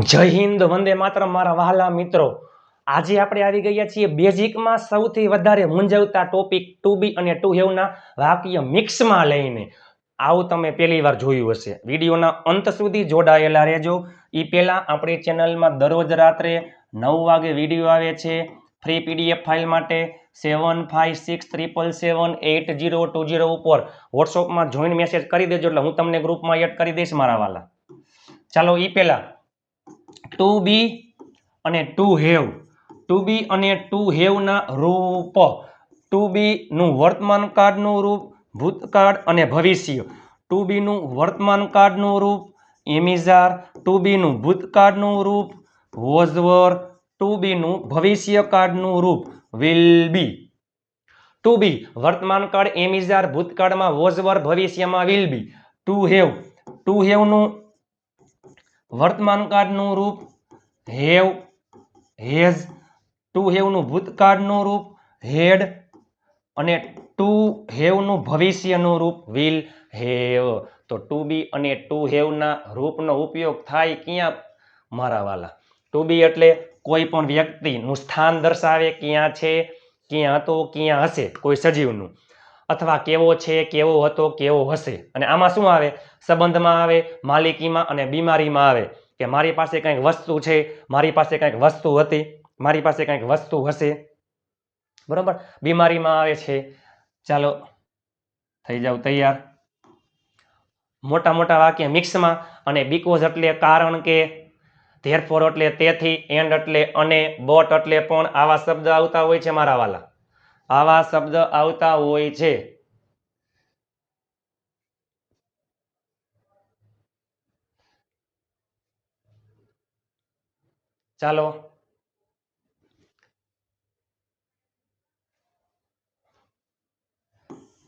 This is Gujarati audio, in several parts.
જય હિન્દ, વંદે માત્ર મારા વહાલા મિત્રો. આજે આપણે આવી ગયા છીએ બેઝિકમાં સૌથી વધારે મૂંઝવતા ટોપિક ટુ બી અને ટુ હેવના વાક્ય મિક્સમાં લઈને. આવું તમે પહેલી વાર જોયું હશે. વિડીયોના અંત સુધી જોડાયેલા રહેજો. એ પહેલાં આપણી ચેનલમાં દરરોજ રાત્રે નવ વાગે વીડિયો આવે છે. ફ્રી પીડીએફ ફાઇલ માટે seven five six triple seven eight zero two zero ઉપર વોટ્સઅપમાં જોઈન મેસેજ કરી દેજો એટલે હું તમને ગ્રુપમાં એડ કરી દઈશ મારા વાલા. ચાલો એ પહેલાં ટુ બી અને ટુ હેવ. ટુ બી અને ટુ હેવના રૂપ. ટુ બીનું વર્તમાન કાળનું રૂપ, ભૂતકાળ અને ભવિષ્ય. ટુ બીનું વર્તમાન કાળનું રૂપ એમિઝાર ટુ બીનું ભૂતકાળનું રૂપ, વોઝવર. ટુ બીનું ભવિષ્યકાળનું રૂપ, વિલ બી. ટુ બી, વર્તમાન કાળ એમિઝાર ભૂતકાળમાં, વોઝવર, ભવિષ્યમાં, will be. To have. To હેવનું વર્તમાન કાળનું રૂપ, હેવ, હેઝ, ટુ હેવનું ભૂતકાળનું રૂપ, હેડ અને ટુ હેવનું ભવિષ્યનું રૂપ, વિલ, હેવ. તો ટુ બી અને ટુ હેવના રૂપનો ઉપયોગ થાય ક્યાં? મારા વાલા. ટુ બી એટલે કોઈ પણ વ્યક્તિનું સ્થાન દર્શાવે ક્યાં છે, ક્યાં હતો ક્યાં હશે, કોઈ સજીવનું. અથવા કેવો છે, કેવો હતો, કેવો હશે? અને આમાં શું આવે? સંબંધમાં આવે, માલિકીમાં અને બીમારીમાં આવે. કે મારી પાસે કંઈક વસ્તુ છે, મારી પાસે કંઈક વસ્તુ હતી, મારી પાસે કંઈક વસ્તુ હશે. બરાબર? બીમારીમાં આવે છે. ચાલો, થઈ જાવ તૈયાર. મોટા મોટા વાક્ય મિક્સમાં અને બીકોઝ એટલે કારણ કે ધેરફોર એટલે તેથી એન્ડ એટલે અને બોટ એટલે પણ આવા શબ્દ આવતા હોય છે મારા વાલા. આવા શબ્દ આવતા હોય છે. ચાલો.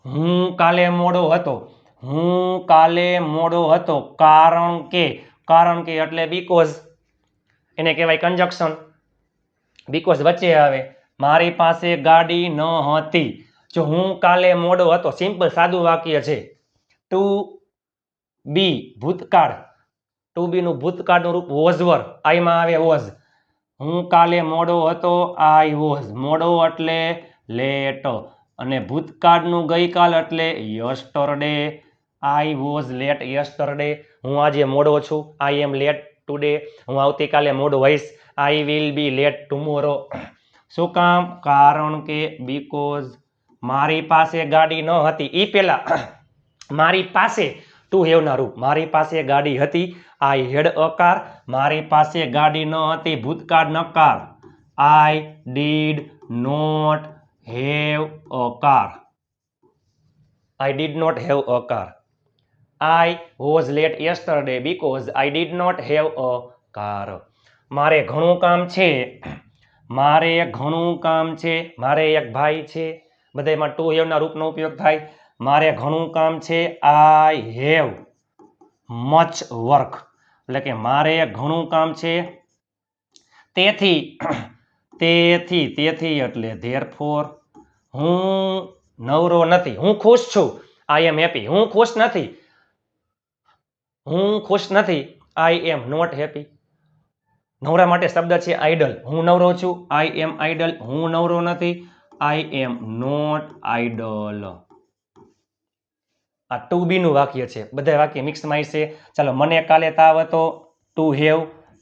હું કાલે મોડો હતો. હું કાલે મોડો હતો કારણ કે કારણ કે એટલે બીકોઝ એને કહેવાય કન્જક્શન બીકોઝ વચ્ચે આવે. મારી પાસે ગાડી ન હતી. જો હું કાલે મોડો હતો સિમ્પલ સાદું વાક્ય છે. ટુ બી ભૂતકાળ. ટુ બીનું ભૂતકાળનું રૂપ વોઝવર. આઈમાં આવે વોઝ. હું કાલે મોડો હતો, આઈ વોઝ. મોડો એટલે લેટ. અને ભૂતકાળનું ગઈકાલ એટલે yesterday. I was late yesterday. હું આજે મોડો છું. I am late today. હું આવતીકાલે મોડો હોઈશ. I will be late tomorrow. શું કામ? કારણ કે બીકોઝ મારી પાસે ગાડી ન હતી. એ પહેલાં મારી પાસે ટુ હેવના રૂપ. મારી પાસે ગાડી હતી. આઈ હેડ અ કાર મારી પાસે ગાડી ન હતી. ભૂતકાળ નકાર I did not have a car I did not have a car I was late yesterday because I did not have a car મારે ઘણું કામ છે. મારે ઘણું કામ છે, મારે એક ભાઈ છે બધામાં ટુ હેવના રૂપનો ઉપયોગ થાય. મારે ઘણું કામ છે, આઈ હેવ મચ વર્ક. એટલે કે મારે ઘણું કામ છે, તેથી તેથી તેથી એટલે ધેરફોર હું નવરો નથી. હું ખુશ છું. આઈ એમ હેપી હું ખુશ નથી. હું ખુશ નથી. આઈ એમ નોટ હેપી નવરા માટે શબ્દ છે આઈડલ. હું નવરો છું. આઈ એમ આઈડલ હું નવરો નથી. આઈ એમ નોટ આઈડલ આ ટુ બી નું વાક્ય છે. બધા વાક્ય મિક્સમાં છે ચાલો, મને કાલે તાવ હતો. ટુ હેવ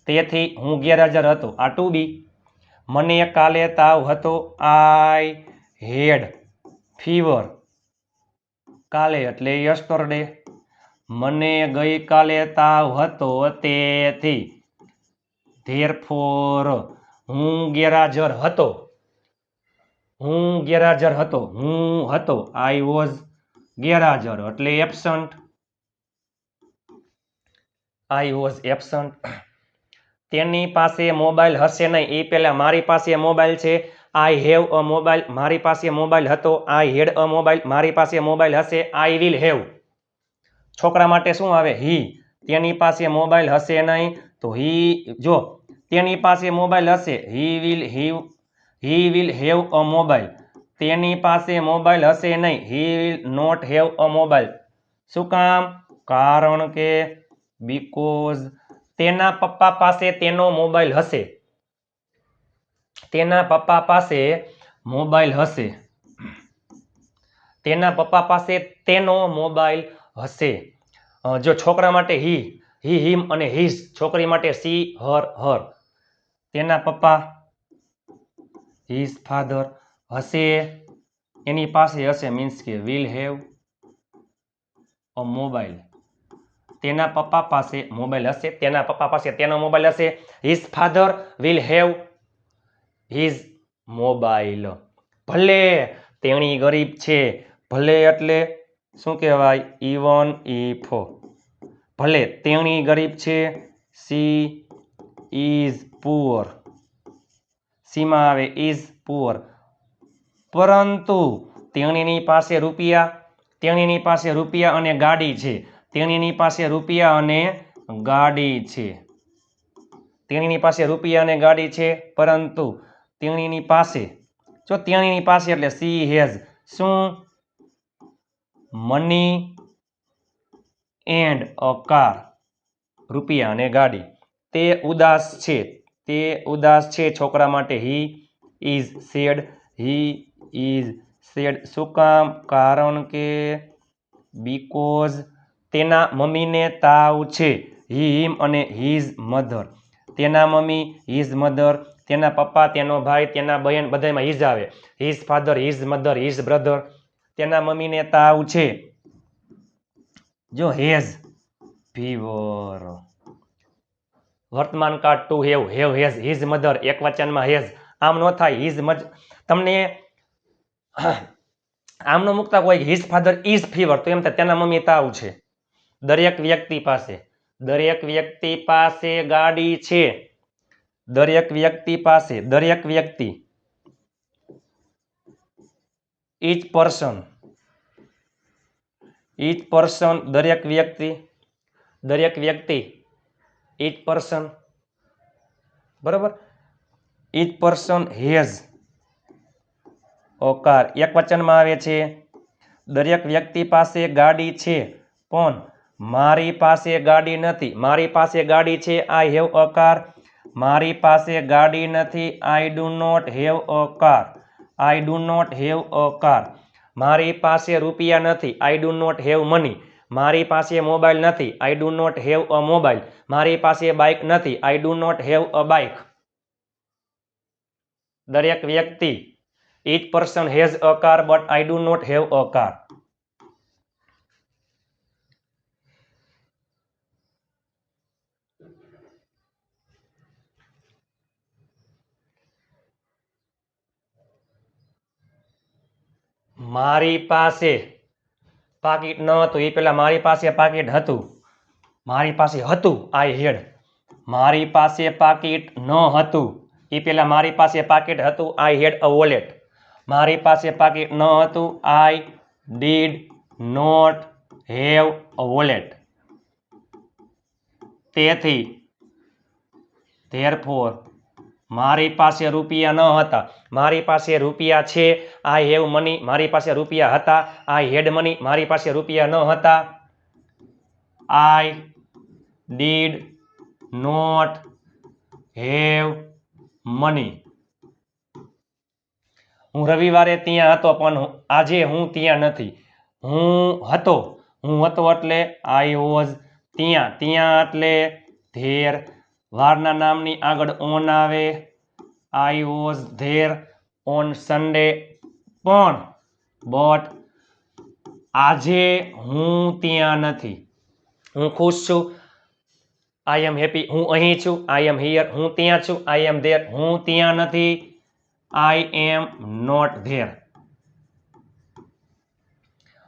તેથી હું ગેરહાજર હતો. આ ટુ બી મને કાલે તાવ હતો. આઈ હેડ ફીવર કાલે એટલે યસ્ટરડે મને ગઈકાલે તાવ હતો. તેથી ધેરફોર હું ગેરહાજર હતો. હું ગેરહાજર હતો. હું હતો. આઈ વોઝ ગેરહાજર. એટલે એબસન્ટ આઈ વોઝ એબસન્ટ તેની પાસે મોબાઈલ હશે નહીં. એ પહેલાં મારી પાસે મોબાઈલ છે. આઈ હેવ અ મોબાઈલ મારી પાસે મોબાઈલ હતો. આઈ હેડ અ મોબાઈલ મારી પાસે મોબાઈલ હશે. આઈ વિલ હેવ છોકરા માટે શું આવે? હી તેની પાસે મોબાઈલ હશે નહીં. તો હી જો તેની પાસે મોબાઈલ હશે. He will have he will have a mobile તેની પાસે મોબાઈલ હશે નહીં. He will not have a mobile શું કામ? કારણ કે બીકોઝ તેના પપ્પા પાસે તેનો મોબાઈલ હશે. તેના પપ્પા પાસે મોબાઈલ હશે. તેના પપ્પા પાસે તેનો મોબાઈલ હશે. જો છોકરા માટે હી હી હિમ અને હિઝ છોકરી માટે સી હર હર તેના પપ્પા હિઝ ફાધર હશે. એની પાસે હશે મીન્સ કે વિલ હેવ અ મોબાઈલ તેના પપ્પા પાસે મોબાઈલ હશે, તેના પપ્પા પાસે તેનો મોબાઈલ હશે. His father will have his mobile ભલે તેણી ગરીબ છે, ભલે એટલે શું કહેવાય? ઇવન ઇફ ભલે તેણી ગરીબ છે સી ઇઝ પુઅર સીમાં આવે ઇઝ પુઅર પરંતુ તેણીની પાસે રૂપિયા, તેણીની પાસે રૂપિયા અને ગાડી છે. તેણીની પાસે રૂપિયા અને ગાડી છે. તેણીની પાસે રૂપિયા અને ગાડી છે, પરંતુ તેણીની પાસે, જો તેણીની પાસે એટલે સી હેઝ શું? મની એન્ડ અ કાર રૂપિયા અને ગાડી. તે ઉદાસ છે. તે ઉદાસ છે છોકરા માટે. He is sad he is sad શું કામ? કારણ કે બીકોઝ તેના મમ્મીને તાવ છે. હી હિમ અને હિઝ મધર તેના મમ્મી હિઝ મધર તેના પપ્પા, તેનો ભાઈ, તેના બહેન બધામાં હિઝ આવે. His father his mother his brother તેના મમ્મીને તાવ છે. જો હેઝ ફીવર વર્તમાન કાળ to have have, has, his mother, એક વચનમાં હેઝ. આમ ન થાય, હિઝ મજ તમને આમ ન મૂકતા કોઈ હિઝ ફાધર ઇઝ ફીવર તો એમ થાય તેના મમ્મી તાવ છે. દરેક વ્યક્તિ પાસે, દરેક વ્યક્તિ પાસે ગાડી છે. દરેક વ્યક્તિ પાસે, દરેક વ્યક્તિ. Each પર્સન each પર્સન દરેક વ્યક્તિ દરેક વ્યક્તિ each પર્સન બરાબર? ઇચ પર્સન હેઝ ઓકાર એક વચનમાં આવે છે, દરેક વ્યક્તિ પાસે ગાડી છે, પણ મારી પાસે ગાડી નથી. મારી પાસે ગાડી છે આઈ હેવ અ કાર મારી પાસે ગાડી નથી I do not have a car I do not have a car મારી પાસે રૂપિયા નથી I do not have money મારી પાસે મોબાઈલ નથી. I do not have a mobile મારી પાસે બાઇક નથી. I do not have a bike દરેક વ્યક્તિ, each person has a car, but i do not have a car. મારી પાસે પાકીટ ન હતું. એ પહેલાં મારી પાસે પાકીટ હતું. મારી પાસે હતું, આઈ હેડ. મારી પાસે પાકીટ ન હતું. એ પહેલાં મારી પાસે પાકીટ હતું, આઈ હેડ અ વોલેટ. મારી પાસે પાકીટ ન હતું, I did not have a wallet. તેથી ધેરફોર મારી પાસે રૂપિયા ન હતા. મારી પાસે રૂપિયા છે આઈ હેવ મની મારી પાસે રૂપિયા હતા આઈ હેડ મની મારી પાસે રૂપિયા ન હતા. I did not have money. હું રવિવારે ત્યાં હતો, પણ આજે હું ત્યાં નથી. હું હતો. હું હતો એટલે આઈ વોઝ ત્યાં. ત્યાં એટલે ધેર વારના નામની આગળ ઓન આવે. I was there on Sunday પણ બટ આજે હું ત્યાં નથી. હું ખુશ છું. આઈ એમ હેપી હું અહીં છું. આઈ એમ હિયર હું ત્યાં છું. આઈ એમ ધેર હું ત્યાં નથી. આઈ એમ નોટ ધેર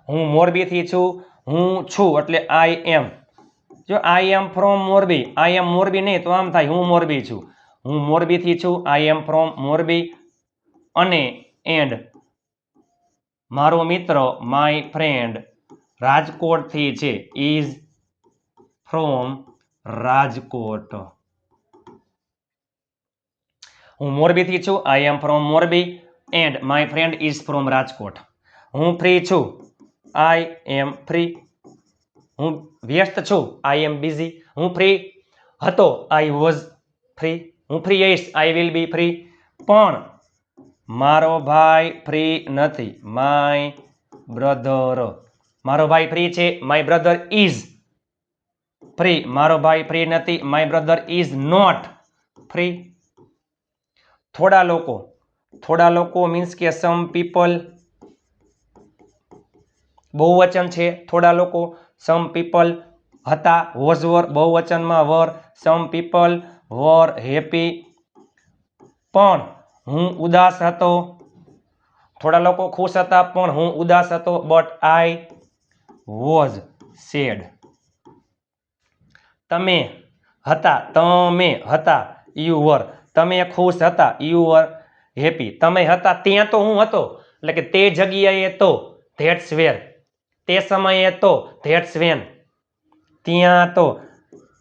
હું મોરબીથી છું. હું છું. એટલે આઈ એમ જો I am from Morbi I am Morbi નહીં, તો આમ થાય, હું મોરબી છું. હું મોરબીથી છું આઈ એમ ફ્રોમ મોરબી અને એન્ડ મારો મિત્ર માય ફ્રેન્ડ રાજકોટથી છે ઇઝ ફ્રોમ રાજકોટ. હું મોરબીથી છું I am from Morbi and my friend is from Rajkot. હું ફ્રી છું આઈ એમ ફ્રી હું વ્યસ્ત છું આઈ એમ બિઝી હું ફ્રી હતો આઈ વોઝ ફ્રી હું ફ્રી હઈશ આઈ વિલ બી ફ્રી પણ મારો ભાઈ ફ્રી નથી માય બ્રધર મારો ભાઈ ફ્રી છે માય બ્રધર ઇઝ ફ્રી મારો ભાઈ ફ્રી નથી my brother is not free થોડા લોકો થોડા લોકો મીન્સ કે સમ પીપલ બહુવચન છે, થોડા લોકો સમ પીપલ હતા was were બહુવચનમાં were some people were happy પણ હું ઉદાસ હતો. થોડા લોકો ખુશ હતા, પણ હું ઉદાસ હતો. બટ આઈ વોઝ સેડ તમે હતા તમે હતા યુ વર તમે ખુશ હતા યુ વર હેપી તમે હતા, ત્યાં તો હું હતો. એટલે કે તે જગ્યાએ તો ધેટ્સ વેર તે સમયે તો ધેટ્સ વેન. ત્યાં તો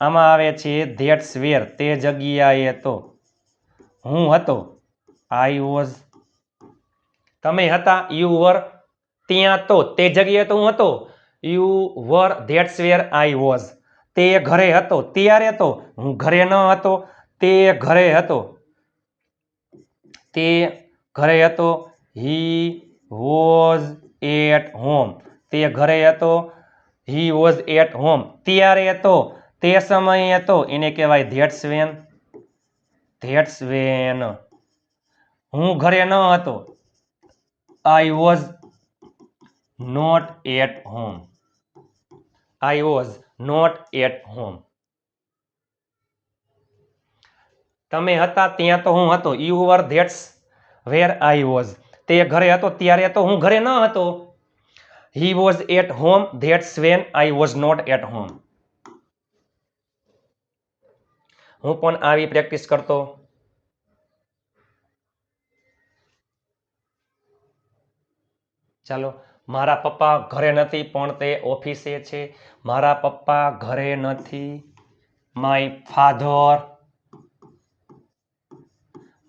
આમાં આવે છે ધેટ્સ વેર, તે જગ્યાએ તો. હું હતો. આઈ વોઝ તમે હતા યુ વર ત્યાં તો, તે જગ્યાએ તો હું હતો. You were that's where I was તે ઘરે હતો. ત્યારે તો હું ઘરે ન હતો. તે ઘરે હતો. તે ઘરે હતો. હી વોઝ એટ હોમ તે ઘરે હતો. હી વોઝ એટ હોમ ત્યારે હતો. તે સમયે હતો. એને કહેવાય ધેટ્સ વેન ધેટ્સ વેન હું ઘરે ન હતો. I was not at home I was not at home તમે હતા ત્યાં તો હું હતો. You were that's where I was તે ઘરે હતો. ત્યારે તો હું ઘરે ન હતો. He was at home that's when I was not at home હું પણ આવી પ્રેક્ટિસ કરતો. ચાલો, મારા પપ્પા ઘરે નથી, પણ તે ઓફિસે છે. મારા પપ્પા ઘરે નથી. માય ફાધર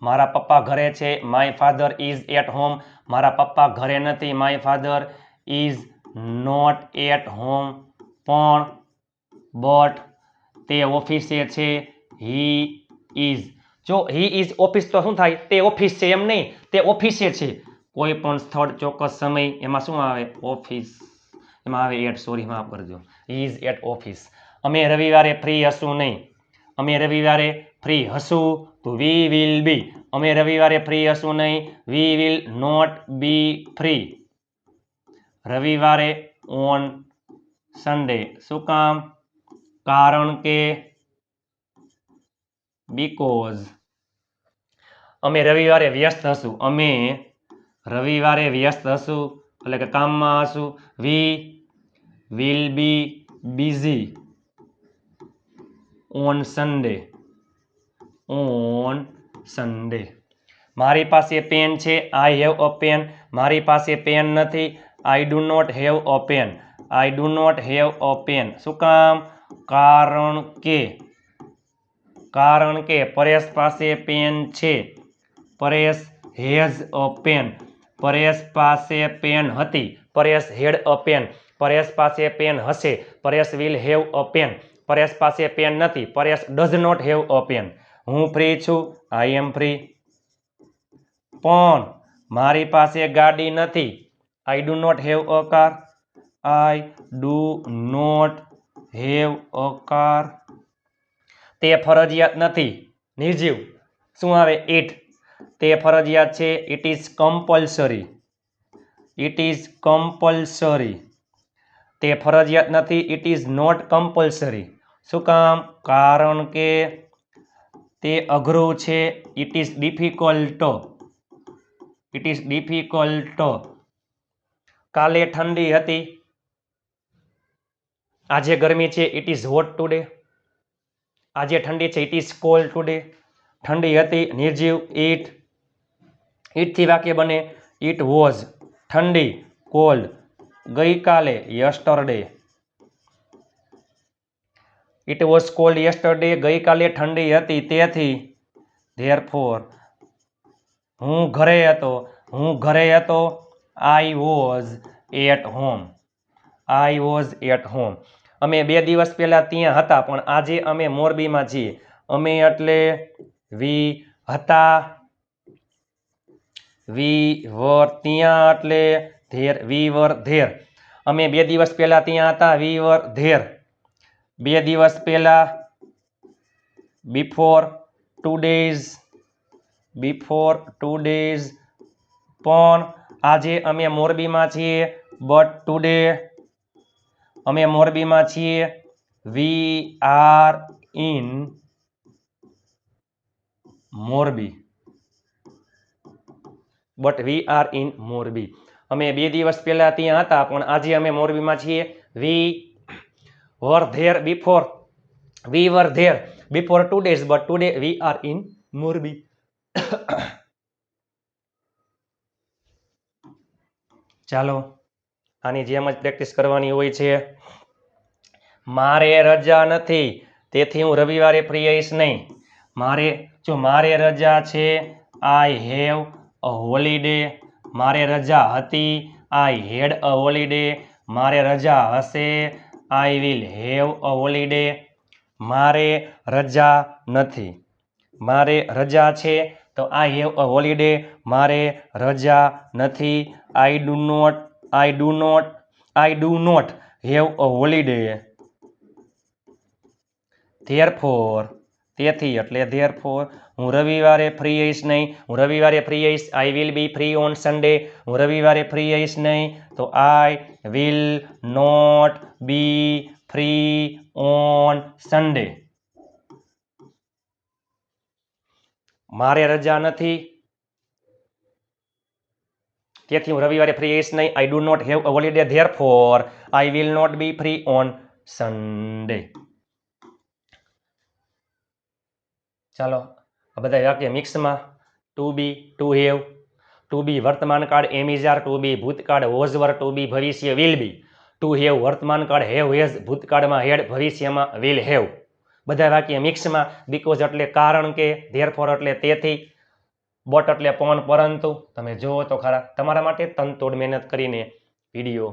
મારા પપ્પા ઘરે છે. My father is at home મારા પપ્પા ઘરે નથી. My father is not at home પણ બટ તે ઓફિસે છે. હી ઇઝ જો હી ઇઝ ઓફિસ તો શું થાય? તે ઓફિસ છે એમ નહીં. તે ઓફિસે છે. કોઈ પણ સ્થળ, ચોક્કસ સમય, એમાં શું આવે? ઓફિસ એમાં આવે એટ સોરી માફ કરજો. હી ઇઝ એટ ઓફિસ અમે રવિવારે ફ્રી હશું નહીં. અમે રવિવારે ફ્રી હશું તો વી વિલ બી અમે રવિવારે ફ્રી હશું નહીં. We will not be free રવિવારે ઓન સન્ડે શું કામ? કારણ કે બીકોઝ અમે રવિવારે વ્યસ્ત હશું. અમે રવિવારે વ્યસ્ત હશું, એટલે કે કામમાં હશું. We will be busy on Sunday on Sunday મારી પાસે પેન છે. આઈ હેવ અ પેન મારી પાસે પેન નથી. I do not have a pen I do not have a pen શું કામ? કારણ કે કારણ કે પરેશ પાસે પેન છે. Paresh has a pen Paresh પાસે પેન હતી. Paresh had a pen Paresh પાસે પેન હશે. Paresh will have a pen Paresh પાસે પેન નથી. Paresh does not have a pen હું ફ્રી છું? આઈ એમ ફ્રી પણ મારી પાસે ગાડી નથી. I do not have a car I do not have a car તે ફરજિયાત નથી. નિર્જીવ, શું આવે? ઇટ તે ફરજિયાત છે. It is compulsory it is compulsory તે ફરજિયાત નથી. ઇટ ઇઝ નોટ કમ્પલસરી શું કામ? કારણ કે તે અઘરું છે. It is difficult it is difficult કાલે ઠંડી હતી. આજે ગરમી છે ઇટ ઇઝ હોટ ટુડે આજે ઠંડી છે ઇટ ઇઝ કોલ્ડ ટુડે ઠંડી હતી, નિર્જીવ ઇટ ઇટથી વાક્ય બને ઇટ વોઝ ઠંડી કોલ્ડ ગઈકાલે yesterday it was cold yesterday ગઈકાલે ઠંડી હતી, તેથી ધેર ફોર હું ઘરે હતો, હું ઘરે હતો. I was at home I was at home અમે બે દિવસ પહેલાં ત્યાં હતા, પણ આજે અમે મોરબીમાં છીએ. અમે એટલે વી હતા. વી વર ત્યાં એટલે ધેર વી વર ધેર અમે બે દિવસ પહેલાં ત્યાં હતા વી વર ધેર બે દિવસ પહેલાં before two days before two days પણ આજે અમે મોરબીમાં છીએ બટ ટુડે અમે મોરબીમાં છીએ. We are in Morbi. But we are in Morbi. અમે બે દિવસ પહેલા ત્યાં હતા, પણ આજે અમે મોરબીમાં છીએ. We were there before we were there before two days but today we are in Morbi. ચાલો, આની જેમ જ પ્રેક્ટિસ કરવાની હોય છે. મારે રજા નથી, તેથી હું રવિવારે ફ્રી આવીશ નહીં. મારે, જો મારે રજા છે આઈ હેવ અ હોલિડે મારે રજા હતી આઈ હેડ અ હોલિડે મારે રજા હશે I will have a holiday મારે રજા નથી. મારે રજા છે તો આઈ હેવ અ હોલિડે મારે રજા નથી. I do not I do not I do not have a holiday therefore તેથી એટલે ધેરફોર હું રવિવારે ફ્રી આવીશ નહીં. હું રવિવારે ફ્રી આવીશ I will be free on Sunday હું રવિવારે ફ્રી આવીશ નહીં, તો I will not be free on Sunday મારે રજા નથી. તેથી હું રવિવારે ફ્રી એસ નહીં. I do not have a holiday therefore I will not be free on Sunday ચાલો, આ બધા વાક્ય મિક્સમાં to be to have to be વર્તમાન કાળ એમિઝાર ટુ બી ભૂતકાળ વોઝ વર ટુ બી ભવિષ્ય વિલ બી ટુ હેવ વર્તમાન કાળ હેવ હેઝ ભૂતકાળમાં હેડ ભવિષ્યમાં વિલ હેવ બધા વાક્ય મિક્સમાં બીકોઝ એટલે કારણ કે ધેરફોર એટલે તેથી. બોટ એટલે પણ પરંતુ, તમે જુઓ તો ખરા, તમારા માટે તનતોડ મહેનત કરીને વીડિયો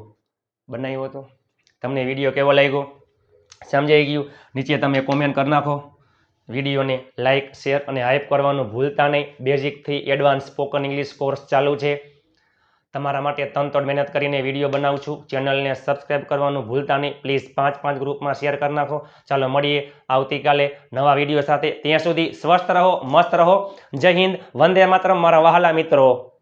બનાવ્યો હતો. તમને વીડિયો કેવો લાગ્યો? સમજાઈ ગયું? નીચે તમે કોમેન્ટ કરી નાખો. વિડીયોને લાઇક શેર અને હાઇપ કરવાનું ભૂલતા નહીં. બેઝિકથી એડવાન્સ સ્પોકન ઇંગ્લિશ કોર્સ ચાલુ છે. તમારા માટે તનતોડ મહેનત કરીને વીડિયો બનાવું છું. ચેનલને સબસ્ક્રાઇબ કરવાનું ભૂલતા નહીં. પ્લીઝ પાંચ પાંચ ગ્રુપમાં શેર કરી નાખો. ચાલો મળીએ આવતીકાલે નવા વીડિયો સાથે. ત્યાં સુધી સ્વસ્થ રહો, મસ્ત રહો. જય હિન્દ. વંદે માતરમ. મારા વહાલા મિત્રો.